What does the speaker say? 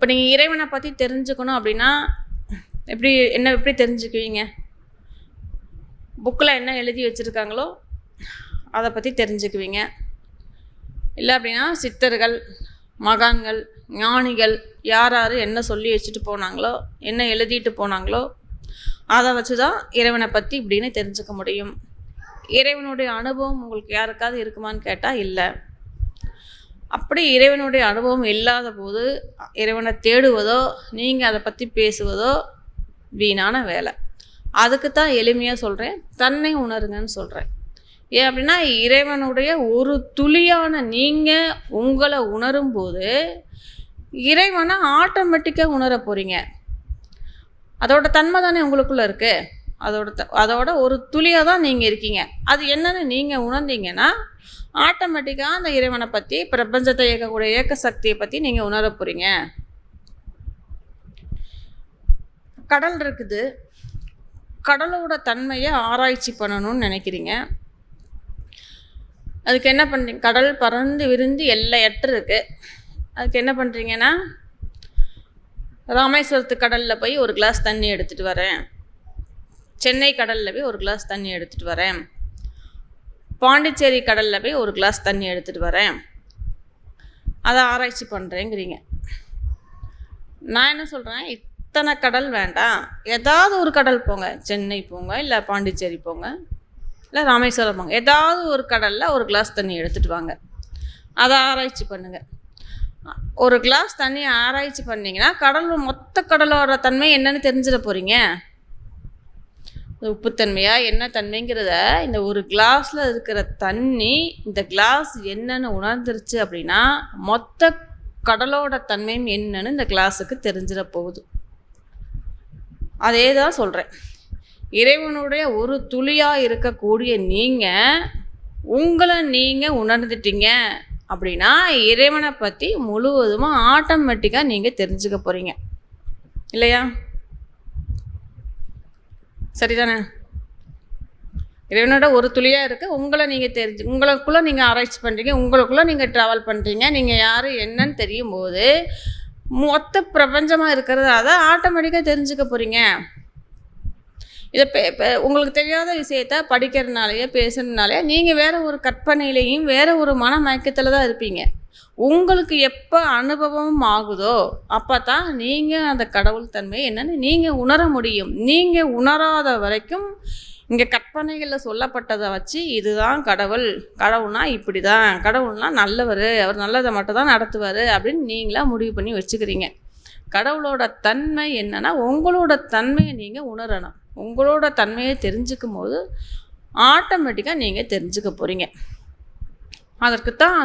இப்போ நீங்கள் இறைவனை பற்றி தெரிஞ்சுக்கணும் அப்படின்னா எப்படி என்ன எப்படி தெரிஞ்சுக்குவீங்க? புக்கில் என்ன எழுதி வச்சுருக்காங்களோ அதை பற்றி தெரிஞ்சுக்குவீங்க. இல்லை அப்படின்னா சித்தர்கள் மகான்கள் ஞானிகள் யார் யார் என்ன சொல்லி வச்சுட்டு போனாங்களோ என்ன எழுதிட்டு போனாங்களோ அதை வச்சு தான் இறைவனை பற்றி இப்படின்னு தெரிஞ்சுக்க முடியும். இறைவனுடைய அனுபவம் உங்களுக்கு யாருக்காவது இருக்குமான்னு கேட்டால் இல்லை. அப்படி இறைவனுடைய அனுபவம் இல்லாத போது இறைவனை தேடுவதோ நீங்கள் அதை பற்றி பேசுவதோ வீணான வேலை. அதுக்கு தான் எளிமையாக சொல்கிறேன் தன்னை உணருங்கன்னு சொல்கிறேன் ஏன் அப்படின்னா இறைவனுடைய ஒரு துளியான நீங்கள் உங்களை உணரும்போது இறைவனை ஆட்டோமேட்டிக்காக உணர போகிறீங்க அதோட தன்மை தானே உங்களுக்குள்ளே இருக்குது அதோட த அதோட ஒரு துளியாக தான் நீங்கள் இருக்கீங்க. அது என்னென்னு நீங்கள் உணர்ந்தீங்கன்னா ஆட்டோமேட்டிக்காக அந்த இறைவனை பற்றி பிரபஞ்சத்தை இயக்கக்கூடிய இயக்க சக்தியை பற்றி நீங்கள் உணர போகிறீங்க கடல் இருக்குது. கடலோட தன்மையை ஆராய்ச்சி பண்ணணும்னு நினைக்கிறீங்க. அதுக்கு என்ன பண்ணுறீங்க கடல் பறந்து விரிந்து எல்லையற்று இருக்குது அதுக்கு என்ன பண்ணுறீங்கன்னா ராமேஸ்வரத்து கடலில் போய் ஒரு கிளாஸ் தண்ணி எடுத்துகிட்டு வரேன். சென்னை கடலில் போய் ஒரு கிளாஸ் தண்ணி எடுத்துகிட்டு வரேன். பாண்டிச்சேரி கடலில் போய் ஒரு கிளாஸ் தண்ணி எடுத்துகிட்டு வரேன். அதை ஆராய்ச்சி பண்ணுறேங்கிறீங்க நான் என்ன சொல்கிறேன் இத்தனை கடல் வேண்டாம். ஏதாவது ஒரு கடல் போங்க. சென்னை போங்க இல்லை பாண்டிச்சேரி போங்க இல்லை ராமேஸ்வரம் போங்க. ஏதாவது ஒரு கடலில் ஒரு கிளாஸ் தண்ணி எடுத்துகிட்டு வாங்க. அதை ஆராய்ச்சி பண்ணுங்கள் ஒரு கிளாஸ் தண்ணி ஆராய்ச்சி பண்ணிங்கன்னா கடல் மொத்த கடலோட தன்மை என்னென்னு தெரிஞ்சிட போகிறீங்க உப்புத்தன்மையா என்ன தன்மைங்கிறத இந்த ஒரு கிளாஸில் இருக்கிற தண்ணி இந்த கிளாஸ் என்னன்னு உணர்ந்துருச்சு அப்படின்னா மொத்த கடலோட தன்மையும் என்னன்னு இந்த கிளாஸுக்கு தெரிஞ்சிட போகுது. அதே தான் சொல்கிறேன் இறைவனுடைய ஒரு துளியாக இருக்கக்கூடிய நீங்கள் உங்களை நீங்கள் உணர்ந்துட்டீங்க அப்படின்னா இறைவனை பற்றி முழுவதுமாக ஆட்டோமேட்டிக்காக நீங்கள் தெரிஞ்சுக்க போகிறீங்க இல்லையா? சரிதானே? இறைவனோட ஒரு துளியாக இருக்குது உங்களை நீங்கள் தெரிஞ்சு உங்களுக்குள்ளே நீங்கள் ஆராய்ச்சி பண்ணுறீங்க உங்களுக்குள்ளே நீங்கள் ட்ராவல் பண்ணுறீங்க நீங்கள் யார் என்னன்னு தெரியும் போது மொத்த பிரபஞ்சமாக இருக்கிறத அதை ஆட்டோமேட்டிக்காக தெரிஞ்சுக்க போகிறீங்க இதை பே உங்களுக்கு தெரியாத விஷயத்த படிக்கிறதுனாலேயே பேசுறதுனாலயோ நீங்கள் வேறு ஒரு கற்பனையிலையும் வேறு ஒரு மன மயக்கத்தில் தான் இருப்பீங்க. உங்களுக்கு எப்போ அனுபவம் ஆகுதோ அப்போ தான் நீங்கள் அந்த கடவுள் தன்மை என்னென்னு நீங்கள் உணர முடியும். நீங்கள் உணராத வரைக்கும் இங்கே கற்பனைகளில் சொல்லப்பட்டதை வச்சு இதுதான் கடவுள். கடவுள்னா இப்படி தான் கடவுள்னா நல்லவர். அவர் நல்லதை மட்டும் தான் நடத்துவார் அப்படின்னு நீங்களாக முடிவு பண்ணி வச்சுக்கிறீங்க. கடவுளோட தன்மை என்னென்னா உங்களோட தன்மையை நீங்கள் உணரணும். உங்களோட தன்மையை தெரிஞ்சுக்கும் போது ஆட்டோமேட்டிக்காக நீங்கள் தெரிஞ்சுக்க போகிறீங்க அதற்கு தான்